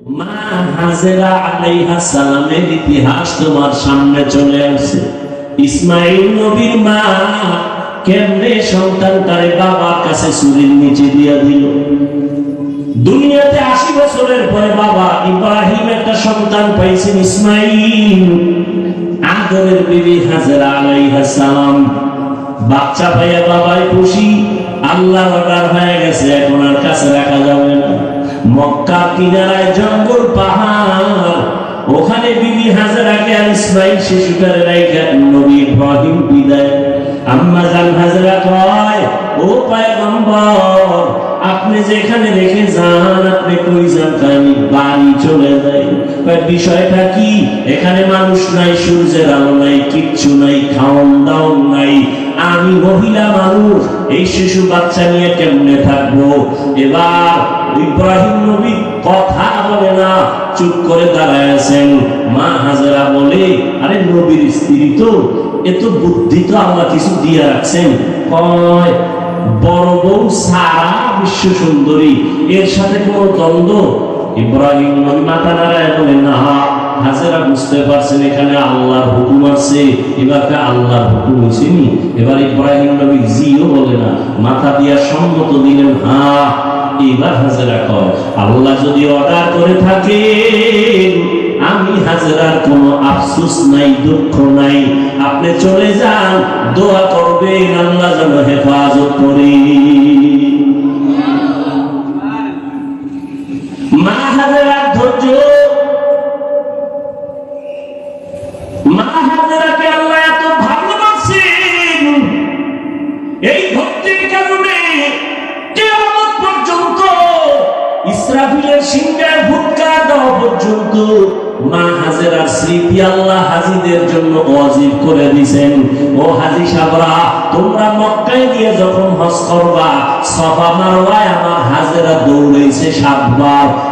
মা হাজেরা আলাইহা সালামের ইতিহাস তোমার সামনে চলে আসে ইসমাইল নবীর মা কেমনে সন্তান তারে বাবার কাছে চুরির নিচে দিয়া দিল? দুনিয়াতে আশি বছরের পরে বাবা ইব্রাহিম একটা সন্তান পাইছেন ইসমাইল। আদরের বিবি হাজেরা আলাইহা সালাম। বাচ্চা পাইয়া বাবাই খুশি। আল্লাহ হয়ে গেছে, এখন আর কাছে রাখা যাবে না। মক্কা কিনারায় জঙ্গল পাহাড়। ওখানে বিবি হাজারাকে আর ইসমাইল শিশুটারে রাইখা নবী ইব্রাহিম বিদায়। আম্মা জান হাজরা কয়, ও পয়গম্বর, আপনি যেখানে রেখে যান, আপনি কই যান আমি বাড়ি চলে যাই। বিষয়টা কি? এখানে মানুষ নাই, সূর্যের আলো নাই, কিচ্ছু নাই, খাওন দাওন নাই। আমি মহিলা মানুষ, এই শিশু বাচ্চা নিয়ে কেমনে থাকব? এবার ইব্রাহিম নবী কথা বলে না, চুপ করে দাঁড়ায় আছেন। মা হাজারা বলে, আরে নবীর স্ত্রী তো এত বুদ্ধি তো আল্লাহ কিছু দিয়ে রাখছেন। কয়, বড় বউ সারা বিশ্ব সুন্দরী, এর সাথে কোনো দ্বন্দ্ব? ইব্রাহিম নবী মাথা নাড়ায় বলে, না, হাজেরা বুঝতে পারছেন, এখানে আল্লাহর হুকুম আছে। এবার কা আল্লাহর হুকুম হয়েছেনি এবার ইব্রাহিম নবী জিও বলে না, মাথা দিয়া সম্মত দিলেন হ্যাঁ আল্লাহ যদি অর্ডার করে থাকে আমি হাজরার কোনো আফসুস নাই, দুঃখ নাই। আপনি চলে যান, দোয়া করবেন, আল্লাহ যেন হেফাজত করি। মা হাজরার ধৈর্য হাজেরা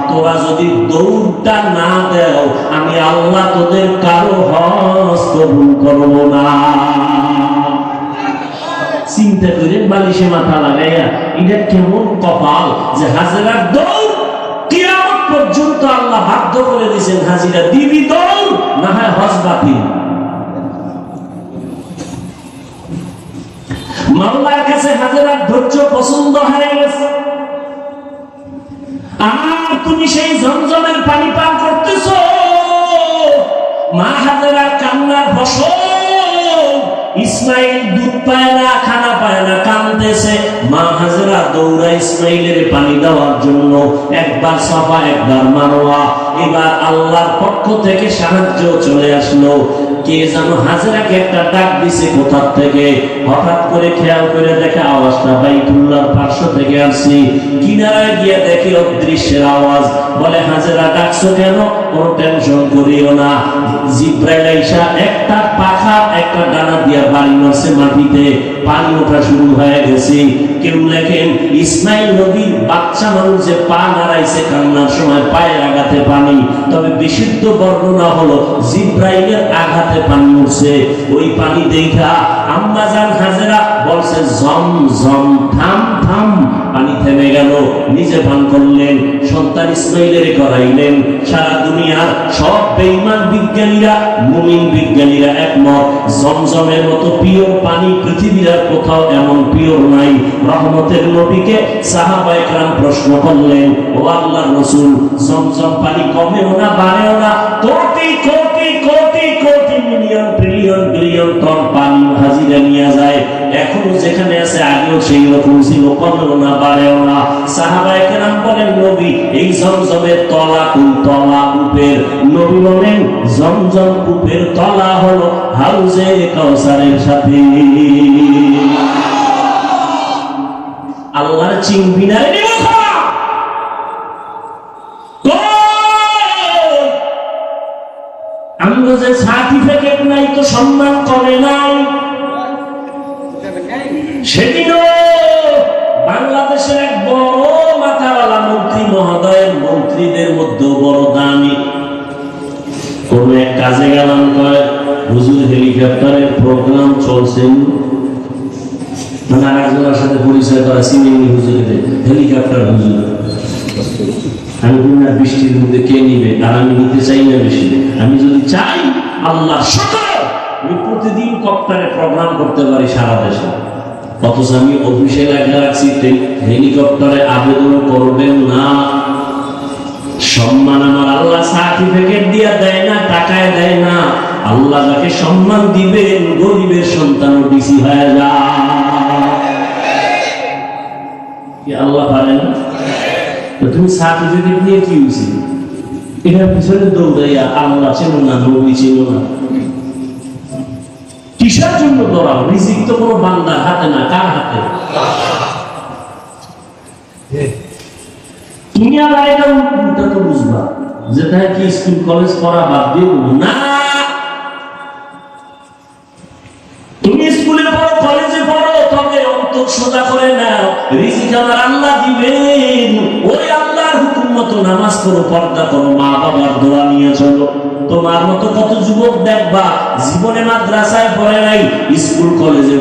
তোরা যদি দৌড়টা না দেও, আমি আল্লাহ তোদের কারও হজ করব না। চিন্তা করে বালিশে মাথা লাগাইয়া, এটা কেমন কপাল যে হাজারার দৌড় পর্যন্ত আল্লাহ বাধ্য করে দিয়েছেন, হাজিরা দিবি দল না হয় হজ বাতিল। মামলার কাছে হাজিরার ধৈর্য পছন্দ হয়ে গেছে। আর তুমি সেই জমজমের পানি পান করতেছ, মা ফসল ইসমাইল দুধ পায় না, খানা পায় না কান্দতেছে মা হাজরা দৌড়া ইসমাইলের পানি দেওয়ার জন্য একবার সাফা, একবার মারোয়া। এবার আল্লাহর পক্ষ থেকে সাহায্য চলে আসলো। কে যেন হাজরাকে একটা ডাক দিছে কোথার থেকে। হঠাৎ করে খেয়াল করে দেখে আওয়াজটা বাইতুল্লাহর পার্শ্ব থেকে আসছি। কিনারায় গিয়ে দেখি অদৃশ্যের আওয়াজ। বলে, হাজরা ডাকছো কেন? কোনো টেনশন করিও না। জিব্রাইল একটা পাখা একটা ডানা দিয়া পানি মারছে মাটিতে, পানি ওঠা শুরু হয়ে গেছে। কেউ লেখেন, ইসমাইল নদীর বাচ্চা মানুষ যে পা নাড়াইছে কান্নার সময় পায়ের আঘাতে পানি। তবে বিশুদ্ধ বর্ণনা হলো, জিব্রাইলের আঘাতে পানি উঠছে। ওই পানি দেখা আম্মা হাজেরা বলছে, জম জম থাম থাম পানি থেমে গেল। নিজে পান করলেন, সন্তান ইসমাইলের করাইলেন সারা সব বিজ্ঞানীরা, মুমিন বিজ্ঞানীরা একমত জমজমের মতো পিওর পানি পৃথিবীর আর কোথাও এমন পিওর নাই। রহমতের নবীকে সাহাবা প্রশ্ন করলেন, ও আল্লাহর রাসূল জমজম পানি কমেও না, বাড়েও না? Crore crore crore crore million, trillion, billion ton হাজিরা নিয়ে যায়। এখনও যেখানে আছে, আগেও সেই রকম ছিল না না। সাহাবা একরাম বলেন, নবী, এই জমজমের তলা কোন তলা কূপের? নবী বলেন, জমজম কূপের তলা হলো হাউজে সাথে। আল্লাহর চিনবি না আমরা যে সার্টিফিকেট নাই তো সম্মান করে নাই। হেলিকপ্টারের প্রোগ্রাম চলছে। মানে আমি অথচ আমি অফিসে রাখছি হেলিকপ্টারে আবেদন করবেন না। সম্মান আমার আল্লাহ সার্টিফিকেট দিয়ে দেয় না, টাকায় দেয় না। আল্লাহ যাকে সম্মান দিবেন গরিবের সন্তান ডিসি হয়ে যায়। আল্লাহ পারেন? তো তুমি সার্টিফিকেট নিয়ে কি হয়েছে? এটার পিছনে দৌড়াইয়া আল্লাহ ছিল না নবী ছিল না। কিসের জন্য দৌড়াও রিজিক তো কোনো বান্দার হাতে না কার হাতে? তুমি আর এটা তো বুঝবা। যেটা কি স্কুল কলেজ পড়া বাদ দিয়ে। না। করে নাও, রিজিক আমার আল্লাহ দিবেন, ওই আল্লাহর হুকুম মতো নামাজ পড়ো, পর্দা করো মা বাবার দোয়া নিয়ে চলো। তোমার মতো কত যুবক দেখবা, জীবনে মাদ্রাসায় পড়ে নাই, স্কুল, কলেজে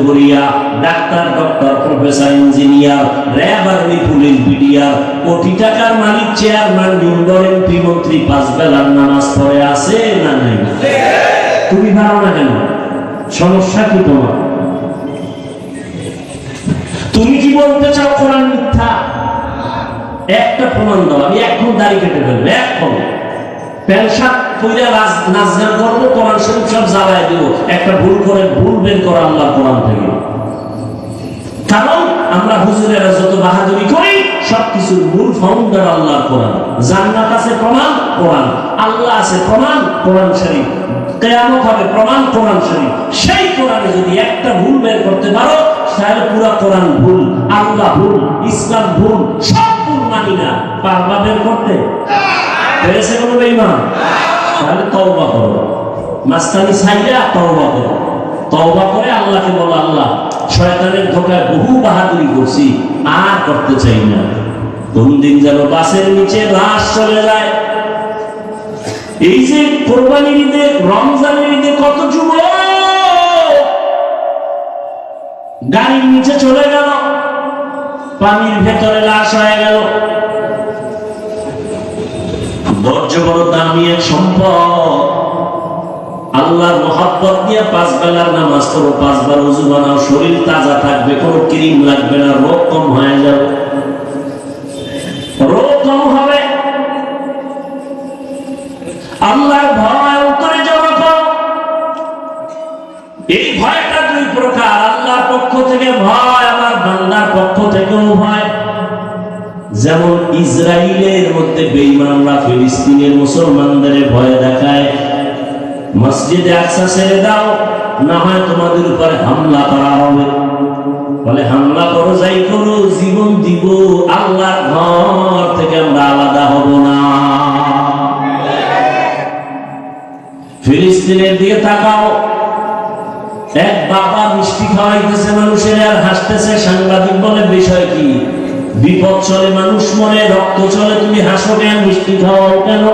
doctor, doctor, professor, engineer, RAB, army, police কোটি টাকার মালিক, চেয়ারম্যান মেম্বার এমপি, মন্ত্রী, পাঁচ বেলার নামাজ পড়ে আছে না নাই? তুমি পারো না কেন? সমস্যা কি তোমার? তুমি কি বলতে চাও কোরআন মিথ্যা? একটা প্রমাণ দাও, আমি এখন দাড়ি কেটে ফেলব এখন কইরা করব, কোরআন শরীফ সব জ্বালায় একটা ভুল করে, ভুল বের আল্লাহ কোরআন থেকে। কারণ আমরা হুজুরেরা যত বাহাদুরি করি সবকিছুর মূল ফাউন্ডার আল্লাহর কোরআন। জান্নাত আছে প্রমাণ, কোরআন। আল্লাহ আছে প্রমাণ, কোরআন শরীফ। কেয়ামত হবে প্রমাণ, কোরআন শরীফ। সেই কোরআনে যদি একটা ভুল বের করতে পারো তাহলে পুরো ভুল, আল্লাহ ভুল, ইসলাম ভুল, সব ভুল মানি না। পেরেছে কোনো বেইমান তাহলে তওবা করো। মাস্তানি সাইয়া তওবা করো। তওবা করে আল্লাহকে বলো, আল্লাহ, শয়তানের ধোকায় বহু বাহাদুরি করছি, আর করতে চাই না। কোন দিন যেন বাসের নিচে লাশ চলে যায়। এই যে কোরবানির ঈদে রমজানের ঈদে গাড়ির নিচে চলে গেল। পানির ভেতরে লাশ হয়ে গেল। বর্জ্য বড় দামি এক সম্পদ। আল্লাহর মহাব্বত দিয়ে পাঁচ বেলার নামাজ করো পাঁচবার উজু বানাও, শরীর তাজা থাকবে, কোনো ক্রিম লাগবে না, রোগ কম হয়ে যাবে। ইসরায়েলের মধ্যে বেঈমানরা ফিলিস্তিনের মুসলমানদের ভয় দেখায়। মসজিদে আকসা ছেড়ে দাও, না হয় তোমাদের উপরে হামলা করা হবে। বলে, হামলা করো, যাই করো, জীবন দিব আল্লাহর ঘর থেকে আমরা আলাদা হব না। ফিলিস্তিনের দিকে তাকাও। এক বাবা মিষ্টি খাওয়াইতেছে মানুষের, আর হাসতেছে সাংবাদিক বলে, বিষয় কি? বিপদ চলে, মানুষ মনে রক্ত চলে, তুমি হাসো কেন মিষ্টি খাওয়াও কেন?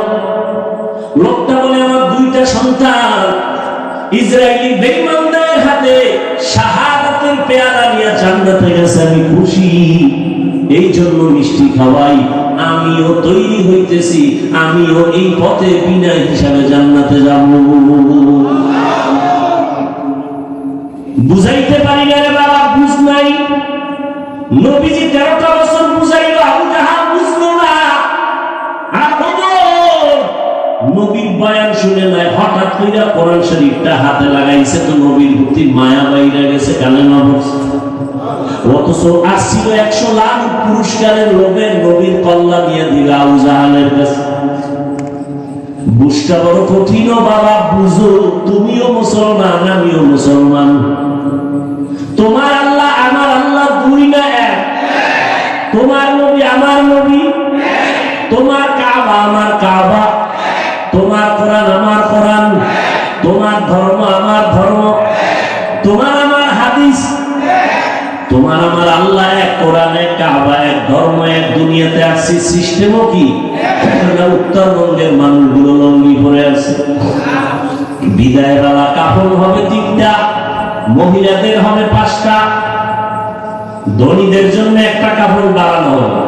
লোকটা বলে, আমার দুইটা সন্তান। ইসরায়েলি বেঈমানদের হাতে শাহাদাতের পেয়ালা নিয়ে জান্নাতে গেছে, আমি খুশি। এই জন্য মিষ্টি খাওয়াই। আমিও তৈরি হইতেছি, আমিও এই পথে বিনা হিসাবে জান্নাতে যাব। বুঝাইতে পারি না রে বাবা, বুঝ নাই। নবীজি তেরোটা বছর বুঝাইল, আবু না। নবীর শুনে নাই, হঠাৎ করে কোরআন শরীফটা হাতে লাগাইছে তো নবীর মায়া গেছে, কানে কল্লা দিয়ে দিল কঠিন বাবা তুমিও মুসলমান তোমার আল্লাহ আমার আল্লাহ দুই না এক তোমার নবী আমার নবী তোমার কাবা আমার কাবা তোমার কোরআন আমার কোরআন তোমার ধর্ম আমার ধর্ম তোমার আমার হাদিস তোমার আমার আল্লাহ এক কোরআন এক কাবা এক, ধর্ম এক, দুনিয়াতে আসছে, সিস্টেমও কি? উত্তরবঙ্গের মানুষগুলো লঙ্গি পরে আছে। বিদায় বেলা কাপড় হবে তিনটা, মহিলাদের হবে পাঁচটা, ধনীদের জন্য একটা কাপড় বাড়ানো হবে।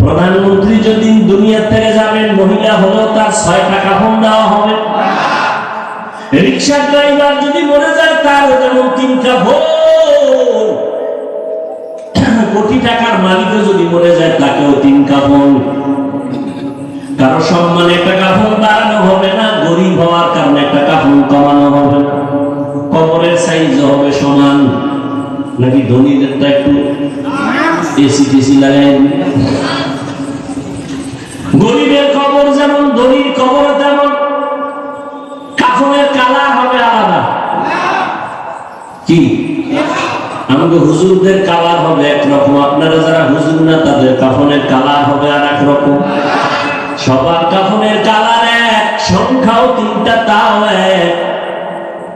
প্রধানমন্ত্রী যদি দুনিয়া থেকে যাবেন, মহিলা হলেও তার ছয়টা ফোন দেওয়া হবে। রিক্সা ড্রাইভার যদি মরে যায় তার যেমন তিন কাপড় কোটি টাকার মালিকও যদি মরে যায় তাকেও তিন কাপড় কারও সম্মানে একটা কাফন বাড়ানো হবে না গরিব হওয়ার কারণে একটা কাফন কমানো হবে না। কবরের সাইজ হবে সমান। নাকি ধনীদেরটা একটু এসি টেসি লাগাই গরিবের হুজুরদের কালার হবে একরকম। আপনারা যারা হুজুর না, তাদের কাফনের কালার হবে আর এক রকম সবার কাফনের কালার এক, সংখ্যাও তিনটা, তাও এক।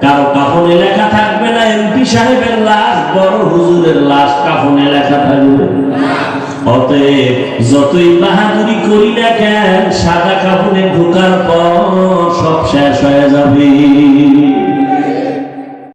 কারও কাফনে লেখা থাকবে না এমপি সাহেবের লাশ, বড় হুজুরের লাশ কাফনে লেখা থাকবে। অতএব যতই বাহাদুরি করি না কেন, সাদা কাপড়ে ঢোকার পর সব শেষ হয়ে যাবে।